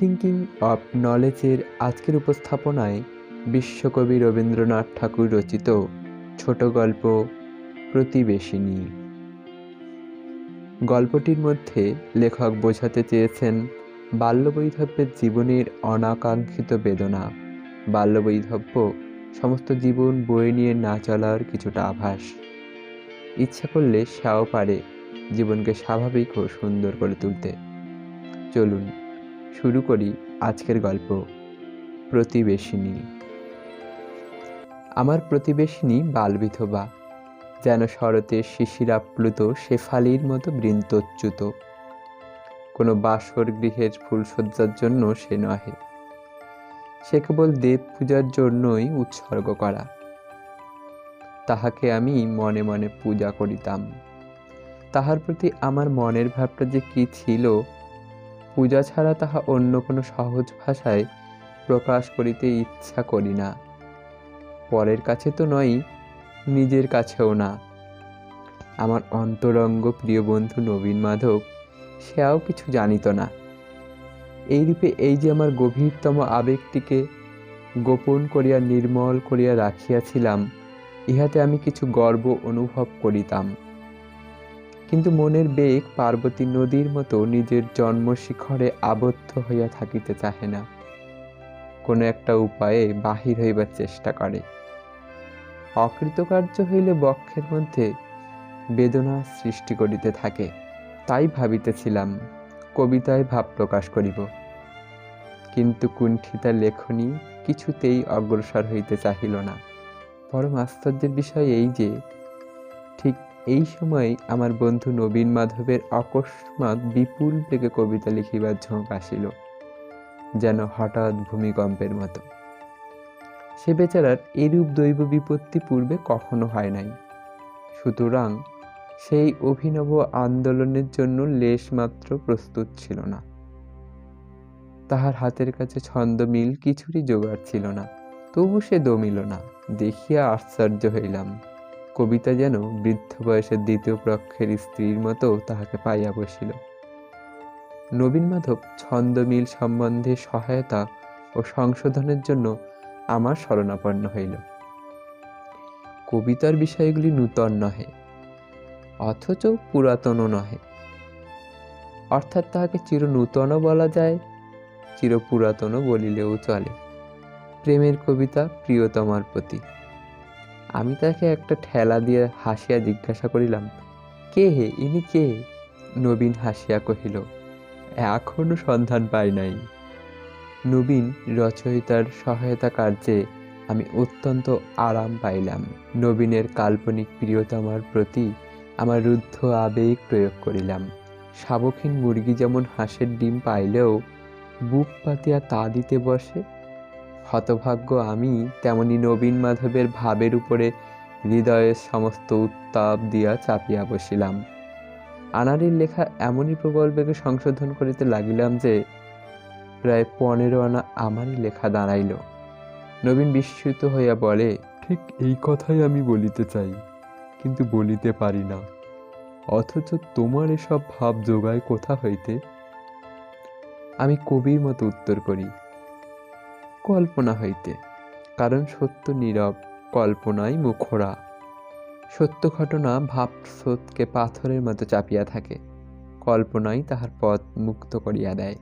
Rethinking of নলেজের আজকের উপস্থাপনায় বিশ্বকবি রবীন্দ্রনাথ ঠাকুর রচিত ছোট গল্প প্রতিবেশিনী। গল্পটির মধ্যে লেখক বোঝাতে চেয়েছেন বাল্যবৈধব্যের জীবনের অনাকাঙ্ক্ষিত বেদনা। বাল্যবৈধব্য সমস্ত জীবন বয়ে নিয়ে না চলার কিছুটা আভাস। ইচ্ছা করলে সেও পারে জীবনকে স্বাভাবিক ও সুন্দর করে তুলতে। চলুন শুরু করি আজকের গল্প প্রতিবেশিনী। আমার প্রতিবেশিনী বালবিধবা, যেন শরতের শিশিরাপ্লুত শেফালির মতো বৃন্তচ্যুত কোনো বাসর গৃহের ফুলসজ্জার জন্য সে নহে। সে কেবল দেব পূজার জন্যই উৎসর্গ করা। তাহাকে আমি মনে মনে পূজা করিতাম। তাহার প্রতি আমার মনের ভাবটা যে কি ছিল পূজা ছাড়া তাহা অন্য কোনো সহজ ভাষায় প্রকাশ করিতে ইচ্ছা করি না। পরের কাছে তো নয়, নিজের কাছেও না। আমার অন্তরঙ্গ প্রিয় বন্ধু নবীন মাধব, সেও কিছু জানিত না। এই রূপে এই যে আমার গভীরতম আবেগটিকে গোপন করিয়া নির্মল করিয়া রাখিয়াছিলাম, ইহাতে আমি কিছু গর্ব অনুভব করিতাম। কিন্তু মনের বেগ পার্বতী নদীর মতো নিজের জন্মশিখরে আবদ্ধ হইয়া থাকিতে চাহে না। কোনো একটা উপায়ে বাহির হইবার চেষ্টা করে। অকৃতকার্য হইলে বক্ষের মধ্যে বেদনা সৃষ্টি করিতে থাকে। তাই ভাবিতেছিলাম, কবিতায় ভাব প্রকাশ করিব। কিন্তু কুণ্ঠিতা লেখনী কিছুতেই অগ্রসর হইতে চাহিল না। পরম আশ্চর্যের বিষয় এই যে, ঠিক এই সময় আমার বন্ধু নবীন মাধবের অকস্মাৎ বিপুল বেগে কবিতা লিখিবার ঝোঁক আসিল, যেন হঠাৎ ভূমিকম্পের মতো। সে বেচারার এরূপ দৈব বিপত্তি পূর্বে কখনো হয় নাই। সুতরাং সেই অভিনব আন্দোলনের জন্য লেশমাত্র প্রস্তুত ছিল না। তাহার হাতের কাছে ছন্দমিল কিছুরই জোগাড় ছিল না, তবু সে দমিল না, দেখিয়া আশ্চর্য হইলাম। কবিতা যেন বৃদ্ধ বয়সের দ্বিতীয় পক্ষের স্ত্রীর মতো তাহাকে পাইয়া বসিল। নবীন মাধব ছন্দমিল সম্বন্ধে সহায়তা ও সংশোধনের জন্য আমার শরণাপন্ন হইল। কবিতার বিষয়গুলি নূতন নহে, অথচ পুরাতনও নহে। অর্থাৎ তাহাকে চির নূতনও বলা যায় চির পুরাতনও বলিলেও চলে। প্রেমের কবিতা প্রিয়তমার প্রতি। আমি তাকে একটা ঠেলা দিয়ে হাসিয়া জিজ্ঞাসা করিলাম, কে হে? ইনি কে? নবীন হাসিয়া কহিল, এখনও সন্ধান পাই নাই। নবীন রচয়িতার সহায়তা কার্যে আমি অত্যন্ত আরাম পাইলাম। নবীনের কাল্পনিক প্রিয়তমার প্রতি আমার রুদ্ধ আবেগ প্রয়োগ করিলাম। শাবকহীন মুরগি যেমন হাঁসের ডিম পাইলেও বুক পাতিয়া তা দিতে বসে হতভাগ্য আমি তেমনি নবীন মাধবের ভাবের উপরে হৃদয়ের সমস্ত উত্তাপ দিয়া চাপিয়া বসিলাম। আনারির লেখা এমনই প্রবল বেগে সংশোধন করিতে লাগিলাম যে, প্রায় পনেরো আনা আমারই লেখা দাঁড়াইল। নবীন বিস্মিত হইয়া বলে, ঠিক এই কথাই আমি বলিতে চাই, কিন্তু বলিতে পারি না। অথচ তোমার এসব ভাব যোগায় কোথা হইতে? আমি কবির মতো উত্তর করি। কল্পনা হইতে কারণ সত্য নীরব কল্পনাই মুখরা। সত্য ঘটনা ভাব স্রোতকে পাথরের মতো চাপিয়া থাকে কল্পনাই তাহার পথ মুক্ত করিয়া দেয়।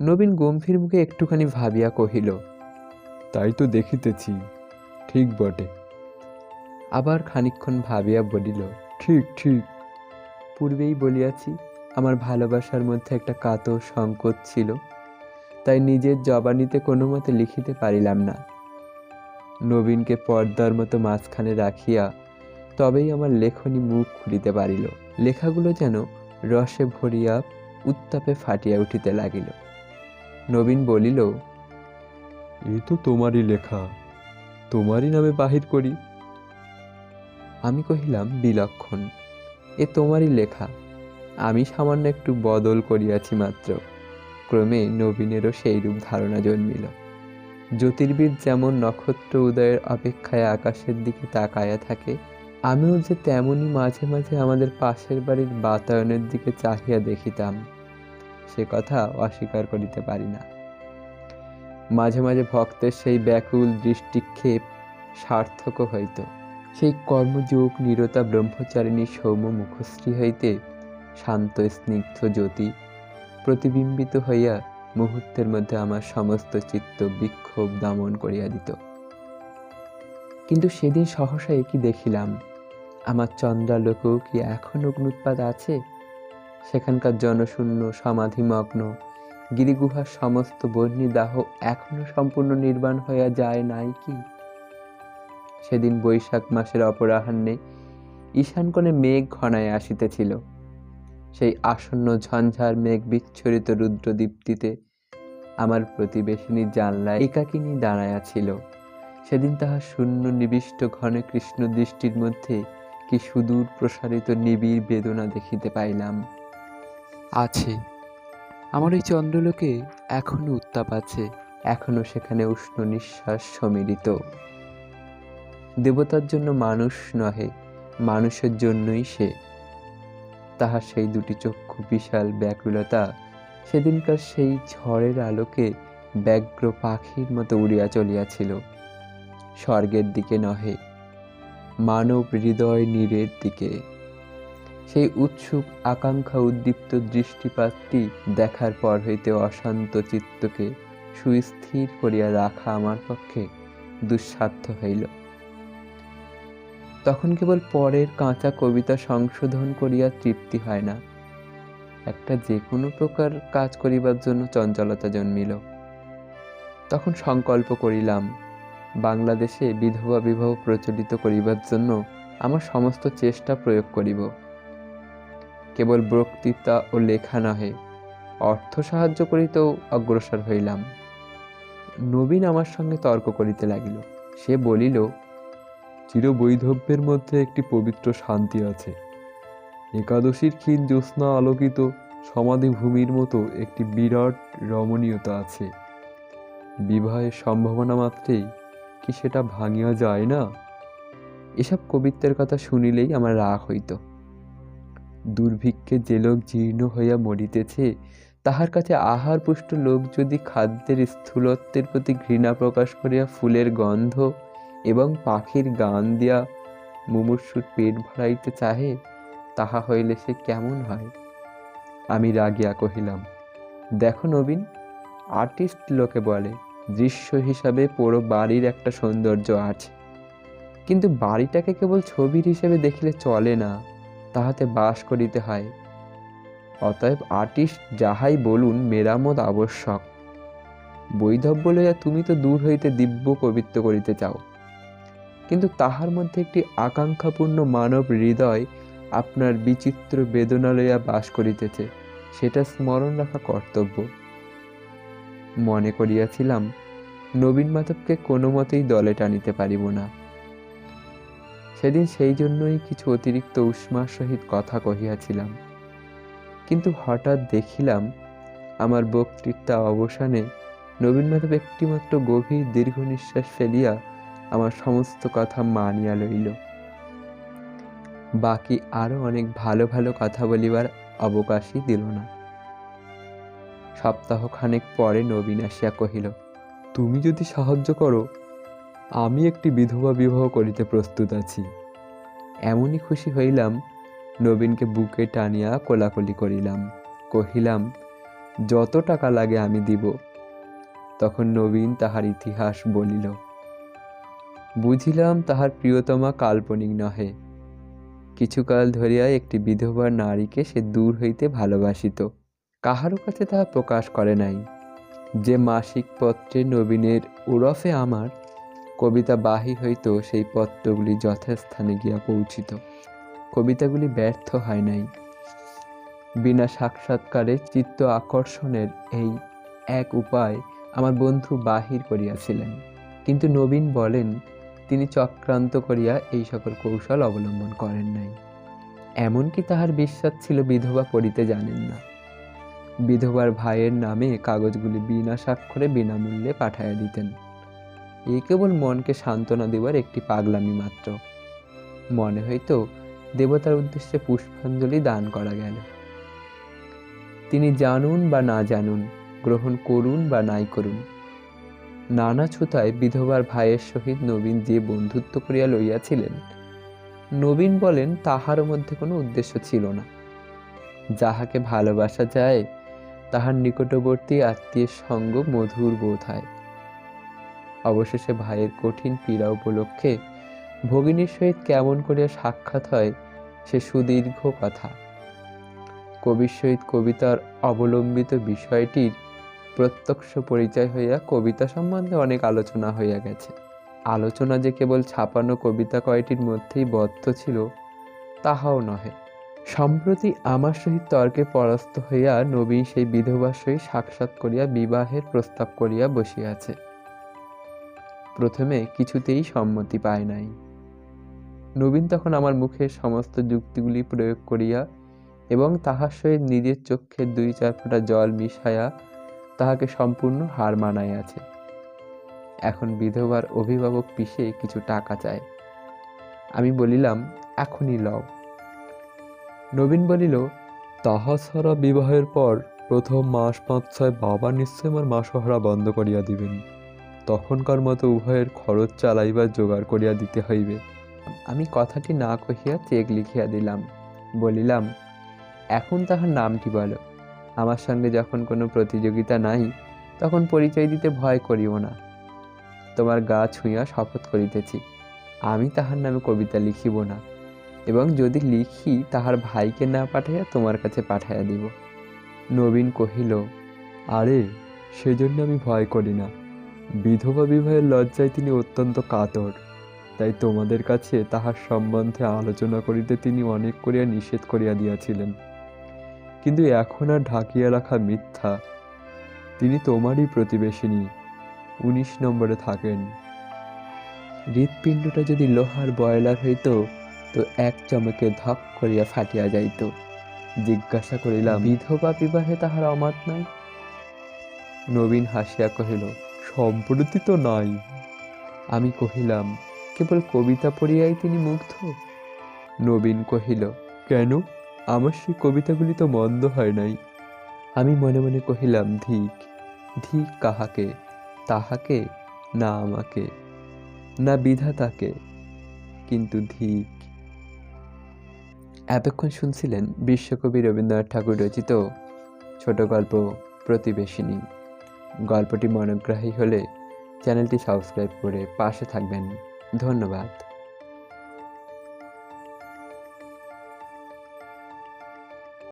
নবীন গম্ভীর মুখে একটুখানি ভাবিয়া কহিল তাই তো দেখিতেছি ঠিক বটে। আবার খানিক্ষণ ভাবিয়া বলিল ঠিক ঠিক। পূর্বেই বলিয়াছি আমার ভালোবাসার মধ্যে একটা কাতর সংকট ছিল। তাই নিজের জবানিতে কোনো মতে লিখিতে পারিলাম না। নবীনকে পর্দার মতো মাঝখানে রাখিয়া তবেই আমার লেখনী মুখ খুলিতে পারিল। লেখাগুলো যেন রসে ভরিয়া উত্তাপে ফাটিয়া উঠিতে লাগিল। নবীন বলিল এ তো তোমারই লেখা তোমারই নামে বাহির করি। আমি কহিলাম বিলক্ষণ এ তোমারই লেখা আমি সামান্য একটু বদল করিয়াছি মাত্র। ক্রমে নবীনেরও সেইরূপ ধারণা জন্মিল। জ্যোতির্বিদ যেমন নক্ষত্র উদয়ের অপেক্ষায় আকাশের দিকে তাকায়া থাকে, আমিও যে তেমনই মাঝে মাঝে আমাদের পাশের বাড়ির বাতায়নের দিকে চাহিয়া দেখিতাম। সে কথা অস্বীকার করিতে পারি না। মাঝে মাঝে ভক্তের সেই ব্যাকুল দৃষ্টিক্ষেপ সার্থক হইত। সেই কর্মযোগ, নিরতা ব্রহ্মচারিণী সৌম্য মুখশ্রী হইতে শান্ত, স্নিগ্ধ জ্যোতি প্রতিবিম্বিত হইয়া মুহূর্তের মধ্যে আমার সমস্ত চিত্ত বিক্ষোভ দমন করিয়া দিত। কিন্তু সেদিন সহসা একই দেখিলাম, আমার চন্দ্রালোকেও কি এখন অগ্নুৎপাত আছে? সেখানকার জনশূন্য, সমাধিমগ্ন, গিরিগুহার সমস্ত বহ্নিদাহ এখনও সম্পূর্ণ নির্বাণ হইয়া যায় নাই কি? সেদিন বৈশাখ মাসের অপরাহ্নে ঈশানকোণে মেঘ ঘনায় আসিতেছিল। সেই আসন্ন ঝঞ্ঝার মেঘ বিচ্ছরিত রুদ্রদীপ্তিতে আমার প্রতিবেশিনী জানলায় একাকিনী দাঁড়াইয়া ছিল। সেদিন তাহার শূন্য নিবিষ্ট ঘনে কৃষ্ণ দৃষ্টির মধ্যে কি সুদূর প্রসারিত নিবিড় বেদনা দেখিতে পাইলাম। আছে। আমার এই চন্দ্রলোকে এখনও উত্তাপ আছে। এখনও সেখানে উষ্ণ নিঃশ্বাস সমিলিত দেবতার জন্য মানুষ নহে মানুষের জন্যই সে। তাহার সেই দুটি চক্ষু বিশাল ব্যাকুলতা, সেদিনকার সেই ঝড়ের আলোকে ব্যগ্র পাখির মতো উড়িয়া চলিয়াছিল। স্বর্গের দিকে নহে, মানব হৃদয় নীরের দিকে। সেই উৎসুক আকাঙ্ক্ষা উদ্দীপ্ত দৃষ্টিপাতটি দেখার পর হইতে অশান্ত চিত্তকে সুস্থির করিয়া রাখা আমার পক্ষে দুঃসাধ্য হইল। তখন কেবল পরের কাঁচা কবিতা সংশোধন করিয়া তৃপ্তি হয় না। একটা যে কোনো প্রকার কাজ করিবার জন্য চঞ্চলতা জন্মিল। তখন সংকল্প করিলাম, বাংলাদেশে বিধবা বিবাহ প্রচলিত করিবার জন্য আমার সমস্ত চেষ্টা প্রয়োগ করিব। কেবল বক্তৃতা ও লেখা নহে, অর্থ সাহায্য করিতেও অগ্রসর হইলাম। নবীন আমার সঙ্গে তর্ক করিতে লাগিল। সে বলিল চিরবৈধব্যের মধ্যে একটি পবিত্র শান্তি আছে। একাদশীর ক্ষীণ জ্যোৎস্না আলোকিত সমাধিভূমির মতো একটি বিরাট রমণীয়তা আছে। বিবাহের সম্ভাবনা মাত্রেই কি সেটা ভাঙিয়া যায় না? এসব কবিত্বের কথা শুনিলেই আমার রাগ হইত। দুর্ভিক্ষে যে লোক জীর্ণ হইয়া মরিতেছে, তাহার কাছে আহার পুষ্ট লোক যদি খাদ্যের স্থূলত্বের প্রতি ঘৃণা প্রকাশ করিয়া ফুলের গন্ধ এবং পাখির গান দিয়া মুমূর্ষুর পেট ভরাইতে চাহে, তাহা হইলে সে কেমন হয়? আমি রাগিয়া কহিলাম, দেখো নবীন, আর্টিস্ট লোকে বলে, দৃশ্য হিসাবে পুরো বাড়ির একটা সৌন্দর্য আছে। কিন্তু বাড়িটাকে কেবল ছবির হিসেবে দেখিলে চলে না, তাহাতে বাস করিতে হয়। অতএব আর্টিস্ট যাহাই বলুন, মেরামত আবশ্যক। বৈধব্য লইয়া তুমি তো দূর হইতে দিব্য কবিত্ব করিতে চাও। কিন্তু তাহার মধ্যে একটি আকাঙ্ক্ষাপূর্ণ মানব হৃদয় আপনার বিচিত্র বেদনা লইয়া বাস করিতেছে, সেটা স্মরণ রাখা কর্তব্য। মনে করিয়াছিলাম, নবীন মাধবকে কোনো মতেই দলে টানিতে পারিব না। সেদিন সেই জন্যই কিছু অতিরিক্ত উষ্মার সহিত কথা কহিয়াছিলাম। কিন্তু হঠাৎ দেখিলাম, আমার বক্তৃতা অবসানে নবীন মাধব একটিমাত্র গভীর দীর্ঘ নিঃশ্বাস ফেলিয়া আমার সমস্ত কথা মানিয়া লইল। বাকি আরও অনেক ভালো ভালো কথা বলিবার অবকাশই দিল না। সপ্তাহখানেক পরে নবীন আসিয়া কহিল, তুমি যদি সাহায্য করো, আমি একটি বিধবা বিবাহ করিতে প্রস্তুত আছি। এমনই খুশি হইলাম, নবীনকে বুকে টানিয়া কোলাকুলি করিলাম। কহিলাম, যত টাকা লাগে আমি দিব। তখন নবীন তাহার ইতিহাস বলিল বুঝিলাম তাহার প্রিয়তমা কাল্পনিক নহে। কিছুকাল ধরিয়া একটি বিধবা নারীকে সে দূর হইতে ভালোবাসিত। কাহারও কাছে তাহা প্রকাশ করে নাই। যে মাসিক পত্রে নবীনের ওরফে আমার কবিতা বাহির হইত, সেই পত্রগুলি যথাস্থানে গিয়া পৌঁছিত। কবিতাগুলি ব্যর্থ হয় নাই। বিনা সাক্ষাৎকারে চিত্ত আকর্ষণের এই এক উপায় আমার বন্ধু বাহির করিয়াছিলেন। কিন্তু নবীন বলেন তিনি চক্রান্ত করিয়া এই সকল কৌশল অবলম্বন করেন নাই। এমনকি তাহার বিশ্বাস ছিল বিধবা পড়িতে জানেন না। বিধবার ভাইয়ের নামে কাগজগুলি বিনা স্বাক্ষরে বিনামূল্যে পাঠাইয়া দিতেন। এ কেবল মনকে সান্ত্বনা দেবার একটি পাগলামি মাত্র। মনে হইতো দেবতার উদ্দেশ্যে পুষ্পাঞ্জলি দান করা গেল। তিনি জানুন বা না জানুন, গ্রহণ করুন বা নাই করুন নানা ছুতায় বিধবার ভাইয়ের সহিত নবীন যে বন্ধুত্ব করিয়া লইয়াছিলেন। নবীন বলেন, তাহার মধ্যে কোনো উদ্দেশ্য ছিল না। যাহাকে ভালোবাসা যায়, তাহার নিকটবর্তী আত্মীয়ের সঙ্গ মধুর বোধ হয়। অবশেষে ভাইয়ের কঠিন পীড়া উপলক্ষে ভগিনীর সহিত কেমন করিয়া সাক্ষাৎ হয়, সে সুদীর্ঘ কথা। কবির সহিত কবিতার অবলম্বিত বিষয়টির প্রত্যক্ষ পরিচয় হইয়া কবিতা সম্বন্ধে অনেক আলোচনা হইয়া গেছে। আলোচনা যে কেবল ছাপানো কবিতা কয়টির মধ্যেই বদ্ধ ছিল, তাহাও নহে। সম্প্রতি আমার সহিত তর্কে পরাস্ত হইয়া নবীন সেই বিধবার সহিত সাক্ষাৎ করিয়া বিবাহের প্রস্তাব করিয়া বসিয়াছে। প্রথমে কিছুতেই সম্মতি পায় নাই। নবীন তখন আমার মুখে সমস্ত যুক্তিগুলি প্রয়োগ করিয়া এবং তাহার সহিত নিজের চক্ষের দুই চার ফোঁটা জল মিশাইয়া তাহাকে সম্পূর্ণ হার মানাইয়াছে এখন বিধবার অভিভাবক পিসে কিছু টাকা চায়। আমি বলিলাম, এখনই লও। নবীন বলিল তাহা ছাড়া বিবাহের পর প্রথম মাস পাঁচ ছয় বাবা নিশ্চয় আমার মাসহারা বন্ধ করিয়া দিবেন। তখনকার মতো উভয়ের খরচ চালাইবার জোগাড় করিয়া দিতে হইবে। আমি কথাটি না কহিয়া চেক লিখিয়া দিলাম। বলিলাম, এখন তাহার নামটি বলো। আমার সঙ্গে যখন কোনো প্রতিযোগিতা নাই, তখন পরিচয় দিতে ভয় করিও না। তোমার গা ছুঁইয়া শপথ করিতেছি, আমি তাহার নামে কবিতা লিখিব না, এবং যদি লিখি, তাহার ভাইকে না পাঠাইয়া তোমার কাছে পাঠাইয়া দিব। নবীন কহিল, আরে, সেজন্য আমি ভয় করি না। বিধবা বিবাহের লজ্জায় তিনি অত্যন্ত কাতর, তাই তোমাদের কাছে তাহার সম্বন্ধে আলোচনা করিতে তিনি অনেক করিয়া নিষেধ করিয়া দিয়াছিলেন। কিন্তু এখন আর ঢাকিয়া রাখা মিথ্যা। তিনি তোমারই প্রতিবেশিনী। উনিশ নম্বরে থাকেন। হৃৎপিণ্ডটা যদি লোহার বয়লার হইত, তো এক চমকে ধক করিয়া ফাটিয়া যাইত। জিজ্ঞাসা করিলাম, বিধবা বিবাহে তাহার অমত নাই? নবীন হাসিয়া কহিল, সম্প্রতি তো নাই। আমি কহিলাম, কেবল কবিতা পড়িয়াই তিনি মুগ্ধ? নবীন কহিল, কেন? আমার সেই কবিতাগুলি তো মন্দ হয় নাই। আমি মনে মনে কহিলাম, ধিক ধিক কাহাকে? তাহাকে? না আমাকে। না বিধাতাকে। কিন্তু ধিক। এতক্ষণ শুনছিলেন বিশ্বকবি রবীন্দ্রনাথ ঠাকুর রচিত ছোট গল্প প্রতিবেশিনী। গল্পটি মনোগ্রাহী হলে চ্যানেলটি সাবস্ক্রাইব করে পাশে থাকবেন। ধন্যবাদ।